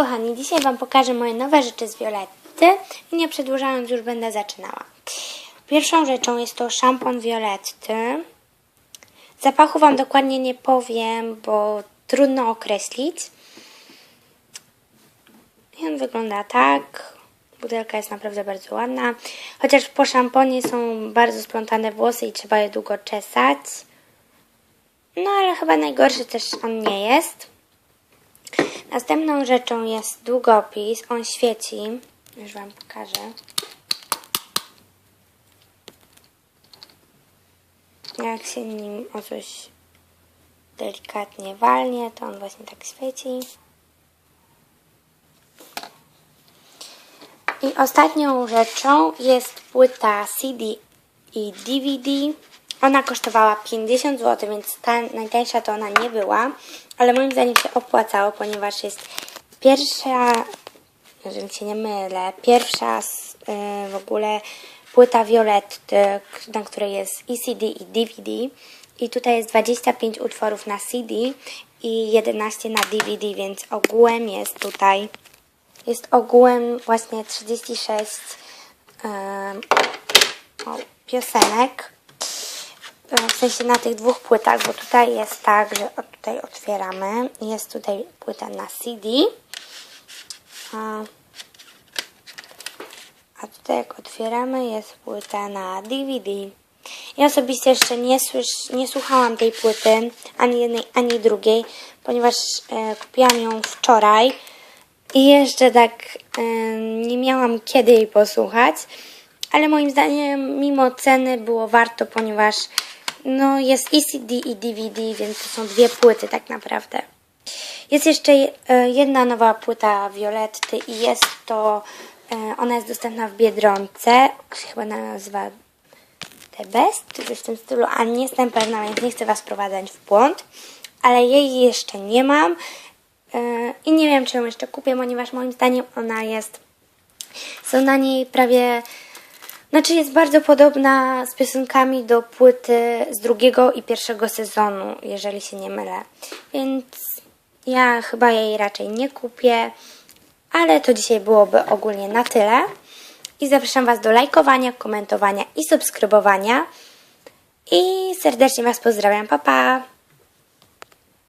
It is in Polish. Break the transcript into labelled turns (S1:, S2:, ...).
S1: kochani, dzisiaj Wam pokażę moje nowe rzeczy z Violetty i nie przedłużając już będę zaczynała. Pierwszą rzeczą jest to szampon Violetty. Zapachu Wam dokładnie nie powiem, bo trudno określić. I on wygląda tak. Butelka jest naprawdę bardzo ładna. Chociaż po szamponie są bardzo splątane włosy i trzeba je długo czesać. No ale chyba najgorszy też on nie jest. Następną rzeczą jest długopis. On świeci. Już Wam pokażę. Jak się nim o coś delikatnie walnie, to on właśnie tak świeci. I ostatnią rzeczą jest płyta CD i DVD. Ona kosztowała 50 zł, więc ta najtańsza to ona nie była, ale moim zdaniem się opłacało, ponieważ jest pierwsza, jeżeli się nie mylę, pierwsza z, y, w ogóle płyta Violetty, na której jest i CD i DVD. I tutaj jest 25 utworów na CD i 11 na DVD, więc ogółem jest tutaj jest ogółem właśnie 36 um, o, piosenek. W sensie na tych dwóch płytach, bo tutaj jest tak, że tutaj otwieramy. Jest tutaj płyta na CD. A, a tutaj jak otwieramy jest płyta na DVD. Ja osobiście jeszcze nie, słysz, nie słuchałam tej płyty, ani jednej, ani drugiej, ponieważ e, kupiłam ją wczoraj i jeszcze tak e, nie miałam kiedy jej posłuchać, ale moim zdaniem mimo ceny było warto, ponieważ no, jest i CD i DVD, więc to są dwie płyty tak naprawdę. Jest jeszcze e, jedna nowa płyta Violetty i jest to, e, ona jest dostępna w Biedronce, chyba nazywa The Best, czy w tym stylu, a nie jestem pewna, więc nie chcę Was wprowadzać w błąd, ale jej jeszcze nie mam i nie wiem, czy ją jeszcze kupię, ponieważ moim zdaniem ona jest, są na niej prawie, znaczy jest bardzo podobna z piosenkami do płyty z drugiego i pierwszego sezonu, jeżeli się nie mylę, więc ja chyba jej raczej nie kupię, ale to dzisiaj byłoby ogólnie na tyle. I zapraszam Was do lajkowania, komentowania i subskrybowania. I serdecznie Was pozdrawiam. Pa, pa!